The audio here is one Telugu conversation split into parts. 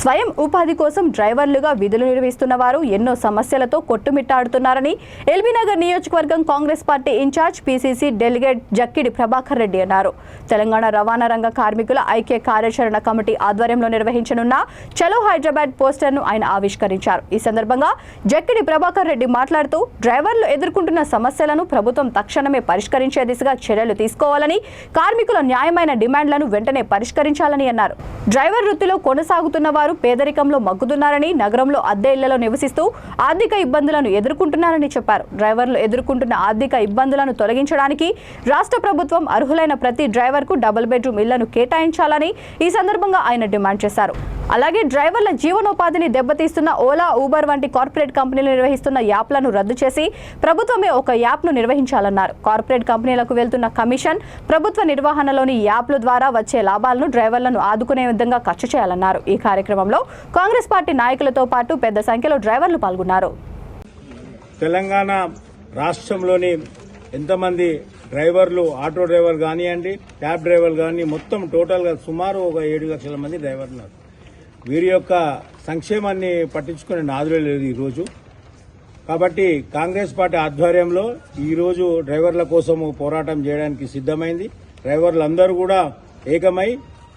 స్వయం ఉపాధి కోసం డ్రైవర్లుగా విధులు నిర్వహిస్తున్న వారు ఎన్నో సమస్యలతో కొట్టుమిట్టాడుతున్నారని ఎల్బీనగర్ నియోజకవర్గం Congress party incharge PCC delegate Jakkidi Prabhakar Reddy అన్నారు. తెలంగాణ రవాణా రంగ కార్మికుల ఐక్య కార్యాచరణ కమిటీ ఆధ్వర్యంలో నిర్వహించనున్న చలో హైదరాబాద్ పోస్టర్ను ఆయన ఆవిష్కరించారు. ఈ సందర్భంగా జక్కిడి ప్రభాకర్ రెడ్డి మాట్లాడుతూ డ్రైవర్లు ఎదుర్కొంటున్న సమస్యలను ప్రభుత్వం తక్షణమే పరిష్కరించే దిశగా చర్యలు తీసుకోవాలని కార్మికుల న్యాయమైన డిమాండ్లను వెంటనే పరిష్కరించాలని అన్నారు. డ్రైవర్ వృత్తిలో కొనసాగుతున్న వారు పేదరికంలో మగ్గుతున్నారని నగరంలో అద్దె ఇళ్ళలో నివసిస్తూ ఆర్థిక ఇబ్బందులను ఎదుర్కొంటున్నారని చెప్పారు. డ్రైవర్లు ఎదుర్కొంటున్న ఆర్థిక ఇబ్బందులను తొలగించడానికి రాష్ట్ర ప్రభుత్వం అర్హులైన ప్రతి డ్రైవర్కు డబుల్ బెడ్రూమ్ ఇళ్ళను కేటాయించాలని ఈ సందర్భంగా ఆయన డిమాండ్ చేశారు. అలాగే డ్రైవర్ల జీవనోపాధిని దెబ్బతీస్తున్న ఓలా ఊబర్ వంటి కార్పొరేట్ కంపెనీలు నిర్వహిస్తున్న యాప్లను రద్దు చేసి ప్రభుత్వమే ఒక యాప్ను నిర్వహించాలన్నారు. కార్పొరేట్ కంపెనీలకు వెళ్తున్న కమిషన్ ప్రభుత్వ నిర్వహణలోని యాప్ల ద్వారా వచ్చే లాభాలను డ్రైవర్లను ఆదుకునే విధంగా ఖర్చు చేయాలన్నారు. ఈ కార్యక్రమం కార్యక్రమంలో కాంగ్రెస్ పార్టీ నాయకులతో పాటు పెద్ద సంఖ్యలో డ్రైవర్లు పాల్గొన్నారు. తెలంగాణ రాష్ట్రంలోని ఎంతమంది డ్రైవర్లు ఆటో డ్రైవర్ కానివ్వండి క్యాబ్ డ్రైవర్ కానీ మొత్తం టోటల్గా సుమారు ఒక ఏడు లక్షల మంది డ్రైవర్లు ఉన్నారు. వీరి యొక్క సంక్షేమాన్ని పట్టించుకునే నాదులే లేదు ఈరోజు. కాబట్టి కాంగ్రెస్ పార్టీ ఆధ్వర్యంలో ఈరోజు డ్రైవర్ల కోసము పోరాటం చేయడానికి సిద్ధమైంది. డ్రైవర్లందరూ కూడా ఏకమై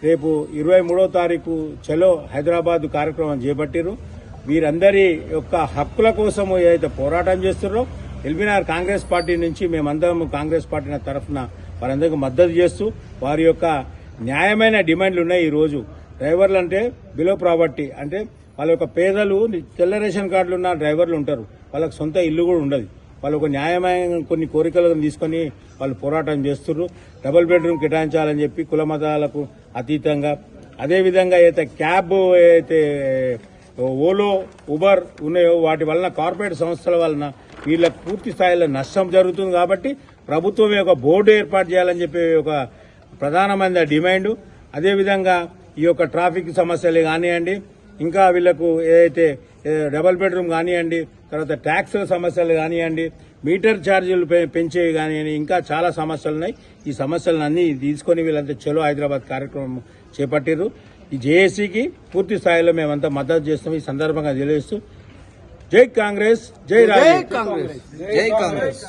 రేపు ఇరవై మూడో తారీఖు చలో హైదరాబాద్ కార్యక్రమం చేపట్టిరు వీరందరి యొక్క హక్కుల కోసము ఏదైతే పోరాటం చేస్తున్నారో ఎల్బీనార్ కాంగ్రెస్ పార్టీ నుంచి మేమందరం కాంగ్రెస్ పార్టీ తరఫున వారందరికీ మద్దతు చేస్తూ వారి యొక్క న్యాయమైన డిమాండ్లు ఉన్నాయి ఈ రోజు డ్రైవర్లు అంటే బిలో ప్రాపర్టీ అంటే వాళ్ళ యొక్క పేదలు తెల్ల రేషన్ కార్డులు ఉన్న డ్రైవర్లు ఉంటారు. వాళ్ళకి సొంత ఇల్లు కూడా ఉండదు. వాళ్ళు ఒక న్యాయమైన కొన్ని కోరికలను తీసుకొని వాళ్ళు పోరాటం చేస్తున్నారు డబుల్ బెడ్రూమ్ కేటాయించాలని చెప్పి కుల మతాలకు అతీతంగా అదేవిధంగా అయితే క్యాబ్ అయితే ఓలో ఉబర్ ఉన్నాయో వాటి వలన కార్పొరేట్ సంస్థల వలన వీళ్ళకి పూర్తి స్థాయిలో నష్టం జరుగుతుంది కాబట్టి ప్రభుత్వమే ఒక బోర్డు ఏర్పాటు చేయాలని చెప్పి ఒక ప్రధానమైన డిమాండ్. అదేవిధంగా ఈ యొక్క ట్రాఫిక్ సమస్యలు కానివ్వండి ఇంకా వీళ్ళకు ఏదైతే డబల్ డబుల్ బెడ్రూమ్ కానివ్వండి తర్వాత ట్యాక్స్ సమస్యలు కానివ్వండి మీటర్ ఛార్జీలు పె- పెంచేవి కానివ్వండి ఇంకా చాలా సమస్యలు ఉన్నాయి. ఈ సమస్యలన్నీ తీసుకొని వీళ్ళంతా చలో హైదరాబాద్ కార్యక్రమం చేపట్టారు ఈ జేఏసీకి పూర్తి స్థాయిలో మేమంతా మద్దతు చేస్తాం ఈ సందర్భంగా తెలియజేస్తూ జై కాంగ్రెస్ జై రాజీవ్ జై కాంగ్రెస్.